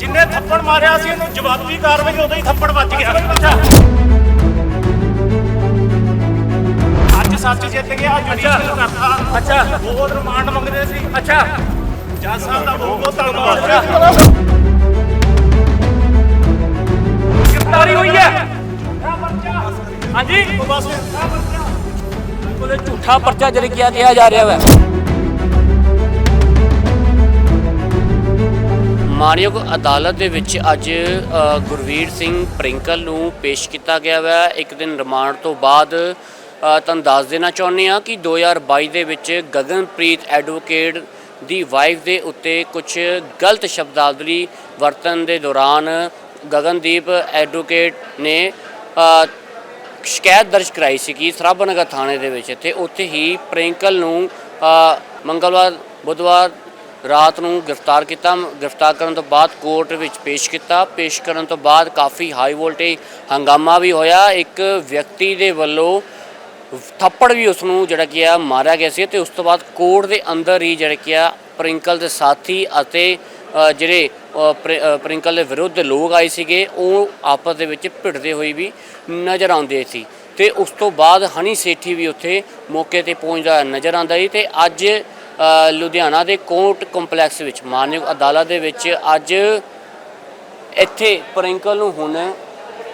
ਜਿੰਨੇ ਥੱਪੜ ਮਾਰਿਆ ਸੀ ਉਹਨੂੰ ਜਵਾਬੀ ਕਾਰਵਾਈ ਉਦੋਂ ਹੀ ਥੱਪੜ ਵੱਜ ਗਿਆ। ਅੱਜ ਸੱਚ ਜਿੱਤ ਗਿਆ ਜੁਡੀਸ਼ੀਅਲ ਕਰਤਾ ਅੱਛਾ। ਬਹੁਤ ਰਿਮਾਂਡ ਮੰਗਦੇ ਸੀ। ਅੱਛਾ। ਜੱਜ ਸਾਹਿਬ ਦਾ ਬਹੁਤ ਬਹੁਤ ਧੰਨਵਾਦ। ਗ੍ਰਿਫਤਾਰੀ ਹੋਈ ਹੈ। ਹਾਂਜੀ। ਬਸ। ਕੋਲੇ ਝੂਠਾ ਪਰਚਾ ਕੀਤਾ ਕਿਹਾ ਜਾ ਰਿਹਾ ਹੈ ਮਾਨਯੋਗ ਅਦਾਲਤ ਦੇ ਵਿੱਚ ਅੱਜ ਗੁਰਵੀਰ ਸਿੰਘ ਪ੍ਰਿੰਕਲ ਨੂੰ ਪੇਸ਼ ਕੀਤਾ ਗਿਆ ਹੈ ਇੱਕ ਦਿਨ ਰਿਮਾਂਡ ਤੋਂ ਬਾਅਦ ਤੁਹਾਨੂੰ ਦੱਸ ਦੇਣਾ ਚਾਹੁੰਦੇ ਹਾਂ ਕਿ 2022 ਦੇ ਵਿੱਚ ਗਗਨਪ੍ਰੀਤ ਐਡਵੋਕੇਟ ਦੀ ਵਾਈਫ ਦੇ ਉੱਤੇ ਕੁਝ ਗਲਤ ਸ਼ਬਦਾਵਲੀ ਵਰਤਨ ਦੇ ਦੌਰਾਨ ਗਗਨਦੀਪ ਐਡਵੋਕੇਟ ਨੇ ਸ਼ਿਕਾਇਤ ਦਰਜ ਕਰਾਈ ਸੀਗੀ ਸਰਾਭਨਗਰ ਥਾਣੇ ਦੇ ਵਿੱਚ। ਤੇ ਉੱਥੇ ਹੀ ਪ੍ਰਿੰਕਲ ਨੂੰ ਮੰਗਲਵਾਰ, ਬੁੱਧਵਾਰ ਰਾਤ ਨੂੰ ਗ੍ਰਿਫਤਾਰ ਕੀਤਾ। ਗ੍ਰਿਫਤਾਰ ਕਰਨ ਤੋਂ ਬਾਅਦ ਕੋਰਟ ਵਿੱਚ ਪੇਸ਼ ਕੀਤਾ। ਪੇਸ਼ ਕਰਨ ਤੋਂ ਬਾਅਦ ਕਾਫੀ ਹਾਈ ਵੋਲਟੇਜ ਹੰਗਾਮਾ ਵੀ ਹੋਇਆ। ਇੱਕ ਵਿਅਕਤੀ ਦੇ ਵੱਲੋਂ ਥੱਪੜ ਵੀ ਉਸ ਨੂੰ ਜਿਹੜਾ ਕੀ ਆ ਮਾਰਿਆ ਗਿਆ ਸੀ ਤੇ ਉਸ ਤੋਂ ਬਾਅਦ ਕੋਰਟ ਦੇ ਅੰਦਰ ਹੀ ਜਿਹੜਾ ਕੀ ਆ ਪ੍ਰਿੰਕਲ ਦੇ ਸਾਥੀ ਅਤੇ ਜਿਹੜੇ ਪ੍ਰਿ- ਪ੍ਰਿੰਕਲ ਦੇ ਵਿਰੁੱਧ ਲੋਕ ਆਏ ਸੀਗੇ, ਉਹ ਆਪਸ ਦੇ ਵਿੱਚ ਭਿੜਦੇ ਹੋਏ ਵੀ ਨਜ਼ਰ ਆਉਂਦੇ ਸੀ। ਤੇ ਉਸ ਤੋਂ ਬਾਅਦ ਹਨੀ ਸੇਠੀ ਵੀ ਉੱਥੇ ਮੌਕੇ ਤੇ ਪਹੁੰਚਦਾ ਨਜ਼ਰ ਆਉਂਦਾ ਸੀ ਤੇ ਅੱਜ ਲੁਧਿਆਣਾ ਦੇ ਕੋਰਟ ਕੰਪਲੈਕਸ ਵਿੱਚ, ਮਾਨਯੋਗ ਅਦਾਲਤ ਦੇ ਵਿੱਚ ਅੱਜ ਇੱਥੇ ਪ੍ਰਿੰਕਲ ਨੂੰ ਹੁਣ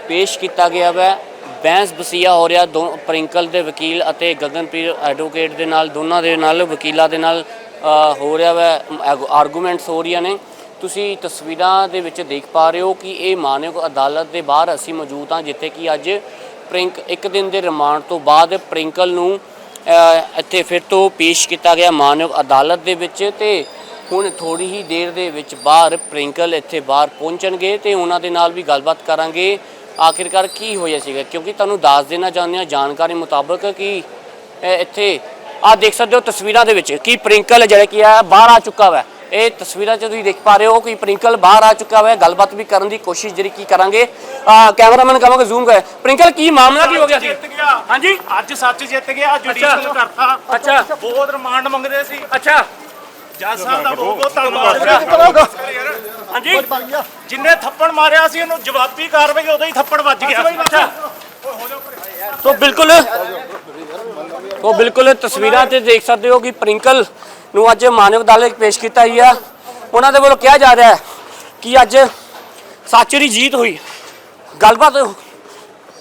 ਪੇਸ਼ ਕੀਤਾ ਗਿਆ ਹੈ ਬੈਂਸ ਬਸੀਆ ਹੋ ਰਿਹਾ ਦੋ, ਪ੍ਰਿੰਕਲ ਦੇ ਵਕੀਲ ਅਤੇ ਗਗਨਪ੍ਰੀਤ ਐਡਵੋਕੇਟ ਦੇ ਨਾਲ, ਦੋਨਾਂ ਦੇ ਨਾਲ, ਵਕੀਲਾਂ ਦੇ ਨਾਲ ਹੋ ਰਿਹਾ ਹੈ ਆਰਗੂਮੈਂਟਸ ਹੋ ਰਹੀਆਂ ਨੇ। ਤੁਸੀਂ ਤਸਵੀਰਾਂ ਦੇ ਵਿੱਚ ਦੇਖ ਪਾ ਰਹੇ ਹੋ ਕਿ ਇਹ ਮਾਨਯੋਗ ਅਦਾਲਤ ਦੇ ਬਾਹਰ ਅਸੀਂ ਮੌਜੂਦ ਹਾਂ, ਜਿੱਥੇ ਕਿ ਅੱਜ ਪ੍ਰਿੰਕ, ਇੱਕ ਦਿਨ ਦੇ ਰਿਮਾਂਡ ਤੋਂ ਬਾਅਦ ਪ੍ਰਿੰਕਲ ਨੂੰ ਇੱਥੇ ਫਿਰ ਤੋਂ ਪੇਸ਼ ਕੀਤਾ ਗਿਆ ਮਾਨਯੋਗ ਅਦਾਲਤ ਦੇ ਵਿੱਚ ਤੇ ਹੁਣ ਥੋੜੀ ਹੀ ਦੇਰ ਦੇ ਵਿੱਚ ਬਾਹਰ ਪ੍ਰਿੰਕਲ ਇੱਥੇ ਬਾਹਰ ਪਹੁੰਚਣਗੇ ਤੇ ਉਹਨਾਂ ਦੇ ਨਾਲ ਵੀ ਗੱਲਬਾਤ ਕਰਾਂਗੇ। ਆਖਿਰਕਾਰ ਕੀ ਹੋਇਆ ਸੀਗਾ? ਕਿਉਂਕਿ ਤੁਹਾਨੂੰ ਦੱਸ ਦੇਣਾ ਚਾਹੁੰਦੇ ਹਾਂ, ਜਾਣਕਾਰੀ ਮੁਤਾਬਕ ਕਿ ਇੱਥੇ ਆ ਦੇਖ ਸਕਦੇ ਹੋ ਤਸਵੀਰਾਂ ਦੇ ਵਿੱਚ ਕਿ ਪ੍ਰਿੰਕਲ ਜਿਹੜਾ ਕੀ ਆ, ਬਾਹਰ ਆ ਚੁੱਕਾ ਵਾ। ਇਹ ਤਸਵੀਰਾਂ 'ਚ ਤੁਸੀਂ ਦੇਖ ਪਾ ਰਹੇ ਹੋ ਕਿ ਪ੍ਰਿੰਕਲ ਬਾਹਰ ਆ ਚੁੱਕਾ ਵਾ ਗੱਲਬਾਤ ਵੀ ਕਰਨ ਦੀ ਕੋਸ਼ਿਸ਼ ਜਿਹੜੀ ਕੀ ਕਰਾਂਗੇ। ਆ ਕੈਮਰਾਮੈਨ ਕਹਾਂਗੇ ਜ਼ੂਮ ਕਰ। ਪ੍ਰਿੰਕਲ ਕੀ ਮਾਮਲਾ ਕੀ ਹੋ ਗਿਆ ਸੀ? ਜਿੱਤ ਗਿਆ। ਹਾਂਜੀ? ਅੱਜ ਸੱਚ ਜਿੱਤ ਗਿਆ ਜੁਡੀਸ਼ੀਅਲ ਕਰਤਾ। ਅੱਛਾ। ਬਹੁਤ ਰਿਮਾਂਡ ਮੰਗਦੇ ਸੀ। ਅੱਛਾ। ਜੱਜ ਸਾਹਿਬ ਦਾ ਬਹੁਤ ਬਹੁਤ ਧੰਨਵਾਦ। ਹਾਂਜੀ। ਜਿੰਨੇ ਥੱਪੜ ਮਾਰਿਆ ਸੀ ਉਹਨੂੰ ਜਵਾਬੀ ਕਾਰਵਾਈ ਉਦੋਂ ਹੀ ਥੱਪੜ ਵੱਜ ਗਿਆ। ਅੱਛਾ। ਤੋ ਬਿਲਕੁਲ ਤੋ ਬਿਲਕੁਲ ਤਸਵੀਰਾਂ ਤੇ ਦੇਖ ਸਕਦੇ ਹੋ ਕਿ ਪ੍ਰਿੰਕਲ ਨੂੰ ਅੱਜ ਮਾਨਵ ਅਦਾਲਤ ਪੇਸ਼ ਕੀਤਾ ਗਿਆ ਉਹਨਾਂ ਦੇ ਵੱਲੋਂ ਕਿਹਾ ਜਾ ਰਿਹਾ ਹੈ ਕਿ ਅੱਜ ਸੱਚ ਦੀ ਜੀਤ ਹੋਈ। ਗੱਲਬਾਤ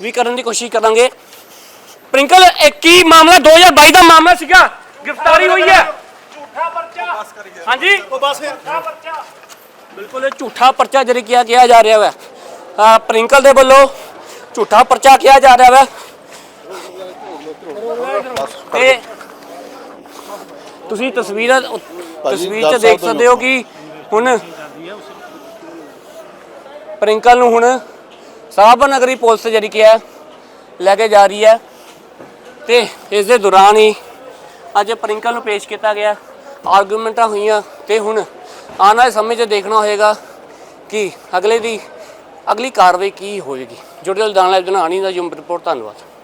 ਵੀ ਕਰਨ ਦੀ ਕੋਸ਼ਿਸ਼ ਕਰਾਂਗੇ। ਪ੍ਰਿੰਕਲ ਇਹ ਕੀ ਮਾਮਲਾ? 2022 ਦਾ ਮਾਮਲਾ ਸੀਗਾ। ਗ੍ਰਿਫਤਾਰੀ ਹੋਈ ਹੈ। ਝੂਠਾ ਪਰਚਾ। ਹਾਂਜੀ? ਉਹ ਬਸ ਝੂਠਾ ਪਰਚਾ। ਬਿਲਕੁਲ ਇਹ ਝੂਠਾ ਪਰਚਾ ਕੀਤਾ ਕਿਹਾ ਜਾ ਰਿਹਾ ਹੈ ਪ੍ਰਿੰਕਲ ਦੇ ਵੱਲੋਂ ਝੂਠਾ ਪਰਚਾ ਕਿਹਾ ਜਾ ਰਿਹਾ ਹੈ ਤੇ ਤੁਸੀਂ ਤਸਵੀਰਾਂ ਤਸਵੀਰ 'ਚ ਦੇਖ ਸਕਦੇ ਹੋ ਕਿ ਹੁਣ ਪ੍ਰਿੰਕਲ ਨੂੰ ਹੁਣ ਸਾਹਬ ਨਗਰੀ ਪੁਲਿਸ ਜਿਹੜੀ ਕੀ ਹੈ ਲੈ ਕੇ ਜਾ ਰਹੀ ਹੈ ਤੇ ਇਸ ਦੇ ਦੌਰਾਨ ਹੀ ਅੱਜ ਪ੍ਰਿੰਕਲ ਨੂੰ ਪੇਸ਼ ਕੀਤਾ ਗਿਆ। ਆਰਗੂਮੈਂਟਾਂ ਹੋਈਆਂ ਤੇ ਹੁਣ ਆਉਣ ਵਾਲੇ ਸਮੇਂ 'ਚ ਦੇਖਣਾ ਹੋਏਗਾ ਕਿ ਅਗਲੇ ਦੀ ਅਗਲੀ ਕਾਰਵਾਈ ਕੀ ਹੋਏਗੀ। ਜੁੜੇ ਦਾਣਾ ਜਨਾਨੀ ਦਾ ਜੁਮ ਰਿਪੋਰਟ ਧੰਨਵਾਦ।